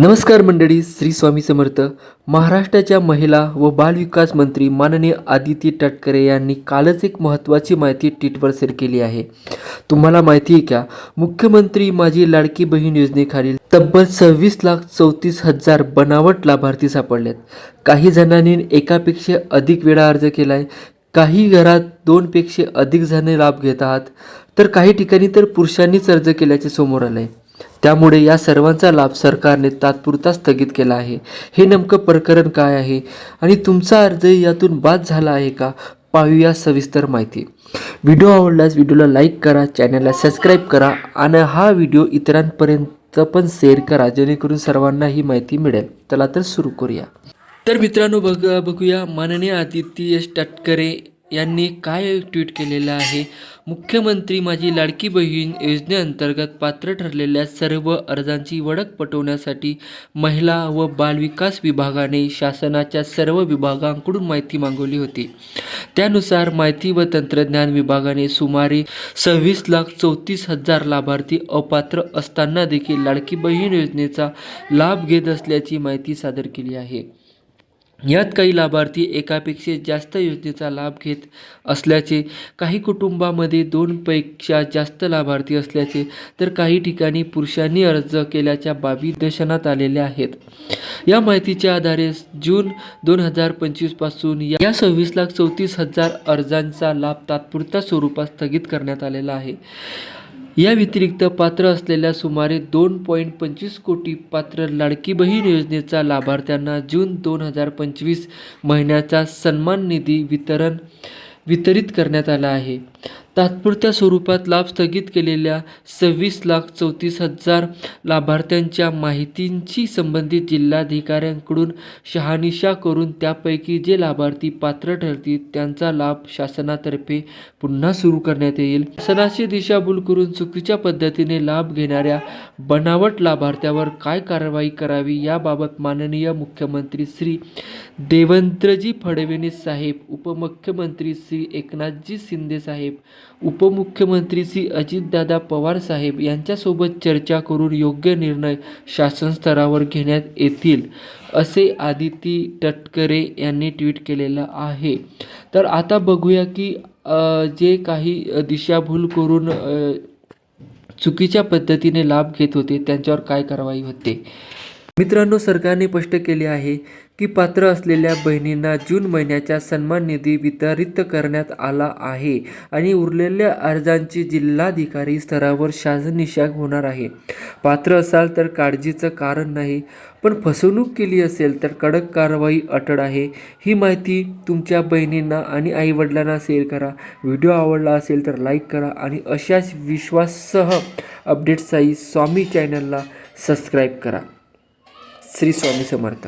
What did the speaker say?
नमस्कार मंडळी श्री स्वामी समर्थ. महाराष्ट्राच्या महिला व बालविकास मंत्री माननीय आदिती तटकरे यांनी कालच एक महत्त्वाची माहिती ट्विटवर शेअर केली आहे. तुम्हाला माहिती आहे का मुख्यमंत्री माझी लाडकी बहीण योजनेखालील तब्बल सव्वीस लाख चौतीस हजार बनावट लाभार्थी सापडलेत. काही जणांनी एकापेक्षा अधिक वेळा अर्ज केला आहे काही घरात दोनपेक्षा अधिक जण लाभ घेत आहात तर काही ठिकाणी तर पुरुषांनीच अर्ज केल्याचे समोर आलं आहे त्यामुळे या सर्वांचा लाभ सरकारने तात्पुरता स्थगित केला आहे. हे नेमकं प्रकरण काय आहे? आणि तुमचा अर्ज यातून बाद झाला आहे का? पाहूया सविस्तर माहिती. व्हिडिओ आवडल्यास व्हिडिओला लाईक करा चॅनलला सबस्क्राईब करा आणि हा व्हिडिओ इतरांपर्यंत पण शेअर करा जेणेकरून सर्वांना ही माहिती मिळेल. चला तर सुरू करूया. तर मित्रांनो बघ बघूया माननीय आदित्य यश तटकरे यांनी काय ट्विट केलेलं आहे? मुख्यमंत्री माझी लाडकी बहीण योजनेअंतर्गत पात्र ठरलेल्या सर्व अर्जांची वडक पटवण्यासाठी महिला व बालविकास विभागाने शासनाच्या सर्व विभागांकडून माहिती मागवली होती. त्यानुसार माहिती व तंत्रज्ञान विभागाने सुमारे सव्वीस लाख चौतीस हजार लाभार्थी अपात्र असताना देखील लाडकी बहीण योजनेचा लाभ घेत असल्याची माहिती सादर केली आहे. यात काही लाभार्थी एकापेक्षा जास्त योजनेचा लाभ घेत असल्याचे काही कुटुंबामध्ये दोनपेक्षा जास्त लाभार्थी असल्याचे तर काही ठिकाणी पुरुषांनी अर्ज केल्याच्या बाबी दर्शनात आलेल्या आहेत. या माहितीच्या आधारे जून दोन हजार पंचवीसपासून या सव्वीस लाख चौतीस हजार अर्जांचा लाभ तात्पुरत्या स्वरूपात स्थगित करण्यात आलेला आहे. या व्यतिरिक्त पात्र असलेल्या सुमारे दोन पॉईंट पंचवीस कोटी पात्र लाडकी बहीण योजनेचा लाभार्थ्यांना जून दोन हजार पंचवीस महिन्याचा सन्मान निधी वितरण वितरित करण्यात आला आहे. तात्पुरत्या स्वरूपात लाभ स्थगित केलेल्या सव्वीस लाख चौतीस हजार लाभार्थ्यांच्या माहितींची संबंधित जिल्हाधिकाऱ्यांकडून शहानिशा करून त्यापैकी जे लाभार्थी पात्र ठरतील त्यांचा लाभ शासनातर्फे पुन्हा सुरू करण्यात येईल. शासनाची दिशाभूल करून चुकीच्या पद्धतीने लाभ घेणाऱ्या बनावट लाभार्थ्यावर काय कारवाई करावी याबाबत माननीय मुख्यमंत्री श्री देवेंद्रजी फडणवीस साहेब उपमुख्यमंत्री श्री एकनाथजी शिंदे साहेब उपमुख्यमंत्री श्री अजितदादा पवार साहेब यांच्यासोबत चर्चा करून योग्य निर्णय शासन स्तरावर घेण्यात येतील असे आदिती तटकरे यांनी ट्विट केलेलं आहे. तर आता बघूया की जे काही दिशाभूल करून चुकीच्या पद्धतीने लाभ घेत होते त्यांच्यावर काय कारवाई होते? मित्रांनो सरकारने स्पष्ट केले आहे की पात्र असलेल्या बहिणींना जून महिन्याचा सन्मान निधी वितरित करण्यात आला आहे आणि उरलेल्या अर्जांची जिल्हाधिकारी स्तरावर शासनिशा होणार आहे. पात्र असाल तर काळजीचं कारण नाही पण फसवणूक केली असेल तर कडक कारवाई अटळ आहे. ही माहिती तुमच्या बहिणींना आणि आईवडिलांना शेअर करा. व्हिडिओ आवडला असेल तर लाईक करा आणि अशाच विश्वाससह अपडेट्ससाठी स्वामी चॅनलला सबस्क्राईब करा. श्री स्वामी समर्थ.